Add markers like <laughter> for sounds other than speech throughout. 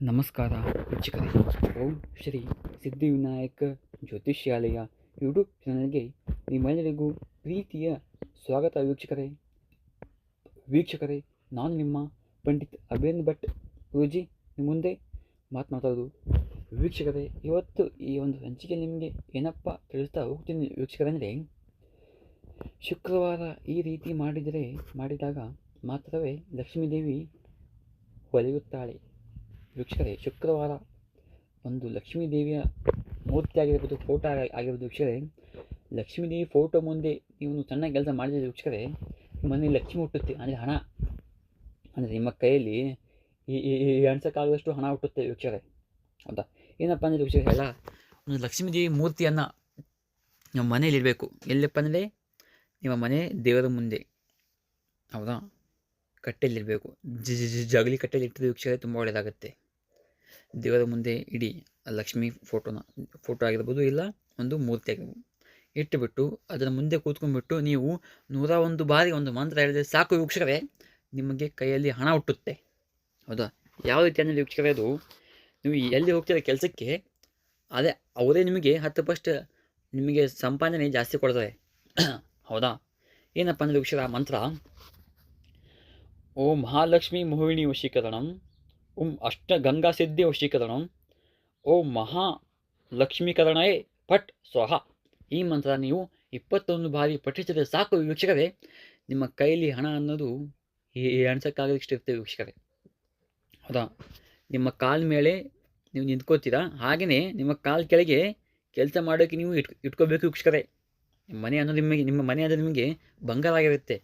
ನಮಸ್ಕಾರ ವೀಕ್ಷಕರೇ. ಓಂ ಶ್ರೀ ಸಿದ್ಧಿವಿನಾಯಕ ಜ್ಯೋತಿಷ್ಯಾಲಯ ಯೂಟ್ಯೂಬ್ ಚಾನಲ್ಗೆ ನಿಮ್ಮೆಲ್ಲರಿಗೂ ಪ್ರೀತಿಯ ಸ್ವಾಗತ ವೀಕ್ಷಕರೇ. ವೀಕ್ಷಕರೇ, ನಾನು ನಿಮ್ಮ ಪಂಡಿತ್ ಅಭಿನಂದ್ ಭಟ್ ಗುರುಜಿ. ನಿಮ್ಮ ಮುಂದೆ ಮಾತನಾಡೋದು ವೀಕ್ಷಕರೇ, ಇವತ್ತು ಈ ಒಂದು ಹಂಚಿಕೆ ನಿಮಗೆ ಏನಪ್ಪ ತಿಳಿಸ್ತಾ ಹೋಗ್ತೀನಿ ವೀಕ್ಷಕರಂದರೆ, ಶುಕ್ರವಾರ ಈ ರೀತಿ ಮಾಡಿದರೆ, ಮಾಡಿದಾಗ ಮಾತ್ರವೇ ಲಕ್ಷ್ಮೀದೇವಿ ಒಲಿಯುತ್ತಾಳೆ. ವೀಕ್ಷಕರೇ, ಶುಕ್ರವಾರ ಒಂದು ಲಕ್ಷ್ಮೀ ದೇವಿಯ ಮೂರ್ತಿ ಆಗಿರ್ಬೋದು ಫೋಟೋ ಆಗಿರ್ಬೋದು ವೀಕ್ಷಕರೇ. ಲಕ್ಷ್ಮೀ ದೇವಿ ಫೋಟೋ ಮುಂದೆ ನೀವು ಸಣ್ಣ ಕೆಲಸ ಮಾಡಿದರೆ ವೀಕ್ಷಕರೇ. ಮನೆಯಲ್ಲಿ ಲಕ್ಷ್ಮಿ ಹುಟ್ಟುತ್ತೆ, ಅಂದರೆ ಹಣ. ಅಂದರೆ ನಿಮ್ಮ ಕೈಯಲ್ಲಿ ಈ ಎಣ್ಸಕ್ಕಾಗದಷ್ಟು ಹಣ ಹುಟ್ಟುತ್ತೆ ವೀಕ್ಷಕರೇ. ಹೌದಾ? ಏನಪ್ಪ ಅಂದರೆ ವೀಕ್ಷಕರೇ ಎಲ್ಲ ಒಂದು ಲಕ್ಷ್ಮೀ ದೇವಿ ಮೂರ್ತಿಯನ್ನು ನಿಮ್ಮ ಮನೇಲಿ ಇರಬೇಕು ಎಲ್ಲಪ್ಪ ಅಂದರೆ ನಿಮ್ಮ ಮನೆ ದೇವರ ಮುಂದೆ. ಹೌದಾ? ಕಟ್ಟೆಯಲ್ಲಿರಬೇಕು ಜಗಲಿ ಕಟ್ಟೆಯಲ್ಲಿ ಇಟ್ಟಿದ್ದು ವೀಕ್ಷಕರೇ ತುಂಬ ಒಳ್ಳೆಯದಾಗುತ್ತೆ ದೇವರ ಮುಂದೆ ಇಡಿ ಲಕ್ಷ್ಮಿ ಫೋಟೋನ, ಫೋಟೋ ಆಗಿರ್ಬೋದು ಇಲ್ಲ, ಒಂದು ಮೂರ್ತಿ ಆಗಿರ್ಬೋದು. ಇಟ್ಟುಬಿಟ್ಟು ಅದರ ಮುಂದೆ ಕೂತ್ಕೊಂಡ್ಬಿಟ್ಟು ನೀವು ನೂರ ಒಂದು ಬಾರಿ ಒಂದು ಮಂತ್ರ ಹೇಳಿದ್ರೆ ಸಾಕು ವೀಕ್ಷಕರೇ, ನಿಮಗೆ ಕೈಯಲ್ಲಿ ಹಣ ಹುಟ್ಟುತ್ತೆ. ಹೌದಾ? ಯಾವ ರೀತಿ ಅಂದರೆ ವೀಕ್ಷಕರೇ ಅದು? ನೀವು ಎಲ್ಲಿ ಹೋಗ್ತೀರ ಕೆಲಸಕ್ಕೆ, ಅದೇ ಅವರೇ ನಿಮಗೆ ಹತ್ತು ಪಸ್ಟ್ ನಿಮಗೆ ಸಂಪಾದನೆ ಜಾಸ್ತಿ ಕೊಡ್ತಾರೆ. <coughs> ಹೌದಾ? ಏನಪ್ಪ ಅಂದರೆ ವೀಕ್ಷಕರ ಮಂತ್ರ? ಓಂ ಮಹಾಲಕ್ಷ್ಮಿ ಮೋಹಿಣಿ ವಶೀಕರಣಂ ಓಂ ಅಷ್ಟಗಂಗಾ ಸಿದ್ಧಿ ವಶೀಕರಣಂ ಓಂ ಮಹಾ ಲಕ್ಷ್ಮೀಕರಣಯೇ ಪಟ್ ಸ್ವಹ. ಈ ಮಂತ್ರ ನೀವು ಇಪ್ಪತ್ತೊಂದು ಬಾರಿ ಪಠಿಸಿದರೆ ಸಾಕು ವೀಕ್ಷಕರೇ. ನಿಮ್ಮ ಕೈಲಿ ಹಣ ಅನ್ನೋದು ಎಣ್ಸಕ್ಕಾಗದಷ್ಟು ಇರ್ತೇವೆ ವೀಕ್ಷಕರೇ. ಹೌದಾ? ನಿಮ್ಮ ಕಾಲ್ ಮೇಲೆ ನೀವು ನಿಂತ್ಕೋತೀರಾ? ಹಾಗೆಯೇ ನಿಮ್ಮ ಕಾಲ್ ಕೆಳಗೆ ಕೆಲಸ ಮಾಡೋಕ್ಕೆ ನೀವು ಇಟ್, ಇಟ್ಕೋಬೇಕು ವೀಕ್ಷಕರೇ. ನಿಮ್ಮ ಮನೆ ಅನ್ನೋದು ನಿಮಗೆ, ನಿಮ್ಮ ಮನೆ ಅನ್ನೋದು ನಿಮಗೆ ಬಂಗಾರ ಆಗಿರುತ್ತೆ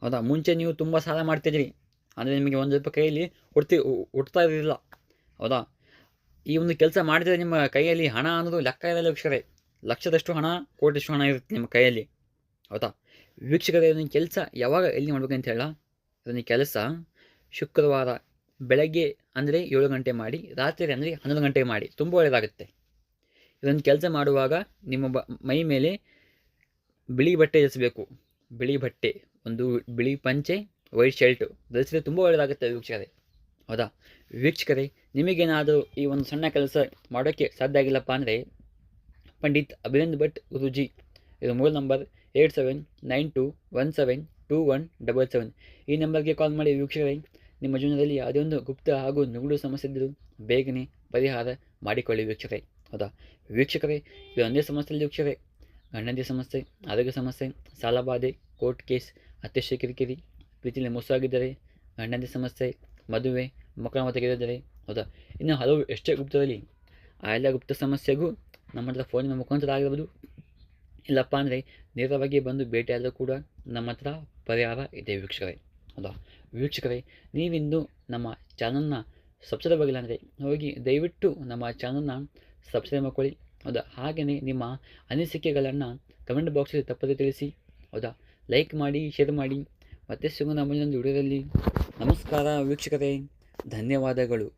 ಹೌದಾ? ಮುಂಚೆ ನೀವು ತುಂಬ ಸಾಲ ಮಾಡ್ತಿದ್ರಿ. ಅಂದರೆ ನಿಮಗೆ ಒಂದು ಸ್ವಲ್ಪ ಕೈಯಲ್ಲಿ ಹುಡ್ತಿ ಉಡ್ತಾ ಇರಲಿಲ್ಲ ಹೌದಾ? ಈ ಒಂದು ಕೆಲಸ ಮಾಡಿದರೆ ನಿಮ್ಮ ಕೈಯಲ್ಲಿ ಹಣ ಅನ್ನೋದು ಲೆಕ್ಕ ಇರಲ್ಲ ವೀಕ್ಷಕರೇ. ಲಕ್ಷದಷ್ಟು ಹಣ ಕೋಟಿಷ್ಟು ಹಣ ಇರುತ್ತೆ ನಿಮ್ಮ ಕೈಯಲ್ಲಿ. ಹೌದಾ? ವೀಕ್ಷಕರೇ ಇದನ್ನು ಕೆಲಸ ಯಾವಾಗ ಎಲ್ಲಿ ಅಂತ ಹೇಳ? ಅದನ್ನ ಕೆಲಸ ಶುಕ್ರವಾರ ಬೆಳಗ್ಗೆ ಅಂದರೆ ಏಳು ಗಂಟೆ ಮಾಡಿ, ರಾತ್ರಿ ಅಂದರೆ ಹನ್ನೊಂದು ಗಂಟೆ ಮಾಡಿ. ತುಂಬ ಒಳ್ಳೆಯದಾಗುತ್ತೆ ಇದೊಂದು ಕೆಲಸ ಮಾಡುವಾಗ ನಿಮ್ಮ ಬ, ಮೈ ಮೇಲೆ ಬಿಳಿ ಬಟ್ಟೆ ಧರಿಸಬೇಕು ಬಿಳಿ ಬಟ್ಟೆ, ಒಂದು ಬಿಳಿ ಪಂಚೆ ವೈಟ್ ಶರ್ಟು. ಧರಿಸಿದ್ರೆ ತುಂಬ ಒಳ್ಳೆಯದಾಗುತ್ತೆ ವೀಕ್ಷಕರೇ. ಹೌದಾ? ವೀಕ್ಷಕರೇ, ನಿಮಗೇನಾದರೂ ಈ ಒಂದು ಸಣ್ಣ ಕೆಲಸ ಮಾಡೋಕ್ಕೆ ಸಾಧ್ಯ ಆಗಿಲ್ಲಪ್ಪ ಅಂದರೆ ಪಂಡಿತ್ ಅಭಿನಂದ್ ಭಟ್ ಗುರುಜಿ, ಇದು mobile number eight seven nine two one seven two one double seven. ಈ ನಂಬರ್ಗೆ ಕಾಲ್ ಮಾಡಿ ವೀಕ್ಷಕರೇ, ನಿಮ್ಮ ಜೀವನದಲ್ಲಿ ಯಾವುದೇ ಒಂದು ಗುಪ್ತ ಹಾಗೂ ನುಗುಡು ಸಮಸ್ಯೆ ಇದ್ದರೂ ಬೇಗನೆ ಪರಿಹಾರ ಮಾಡಿಕೊಳ್ಳಿ ವೀಕ್ಷಕರೇ. ಹೌದಾ? ವೀಕ್ಷಕರೇ, ಇದು ಒಂದೇ ಸಮಸ್ಯೆ ಇಲ್ಲ ವೀಕ್ಷಕರೇ. ಗಂಡಂದಿ ಸಮಸ್ಯೆ, ಆರೋಗ್ಯ ಸಮಸ್ಯೆ, ಸಾಲಬಾಧೆ, ಕೋರ್ಟ್ ಕೇಸ್, ಅತ್ಯಶ್ಯ ಕಿರಿಕಿರಿ ಪ್ರೀತಿಯಲ್ಲಿ ಮೋಸ ಆಗಿದ್ದಾರೆ ಸಮಸ್ಯೆ, ಮದುವೆ, ಮಕ್ಕಳ ತೆಗೆದಿದ್ದಾರೆ ಹೌದಾ? ಇನ್ನು ಹಲವು ಎಷ್ಟೇ ಗುಪ್ತದಲ್ಲಿ ಆ ಎಲ್ಲ ಗುಪ್ತ ಸಮಸ್ಯೆಗೂ ನಮ್ಮ ಹತ್ರ ಫೋನಿನ ಮುಖಾಂತರ ಆಗಿರ್ಬೋದು. ಇಲ್ಲಪ್ಪ ಅಂದರೆ ನೇರವಾಗಿ ಬಂದು ಭೇಟಿಯಾದರೂ ಕೂಡ ನಮ್ಮ ಹತ್ರ ಪರಿಹಾರ ಇದೆ ವೀಕ್ಷಕರೇ. ಹೌದಾ? ವೀಕ್ಷಕರೇ, ನೀವಿಂದು ನಮ್ಮ ಚಾನಲ್ನ ಸಬ್ಸ್ಕ್ರೈಬ್ ಆಗಿಲ್ಲ ಅಂದರೆ ಹೋಗಿ ದಯವಿಟ್ಟು ನಮ್ಮ ಚಾನಲ್ನ ಸಬ್ಸ್ಕ್ರೈಬ್ ಮಾಡ್ಕೊಳ್ಳಿ. ಹೌದಾ? ಹಾಗೆಯೇ ನಿಮ್ಮ ಅನಿಸಿಕೆಗಳನ್ನು ಕಮೆಂಟ್ ಬಾಕ್ಸಲ್ಲಿ ತಪ್ಪದೆ ತಿಳಿಸಿ. ಹೌದಾ? ಲೈಕ್ ಮಾಡಿ ಶೇರ್ ಮಾಡಿ. ಮತ್ತೆ ಸಿಗೋಣ ಮುಂದಿನ ವಿಡಿಯೋದಲ್ಲಿ ನಮಸ್ಕಾರ ವೀಕ್ಷಕರೇ ಧನ್ಯವಾದಗಳು.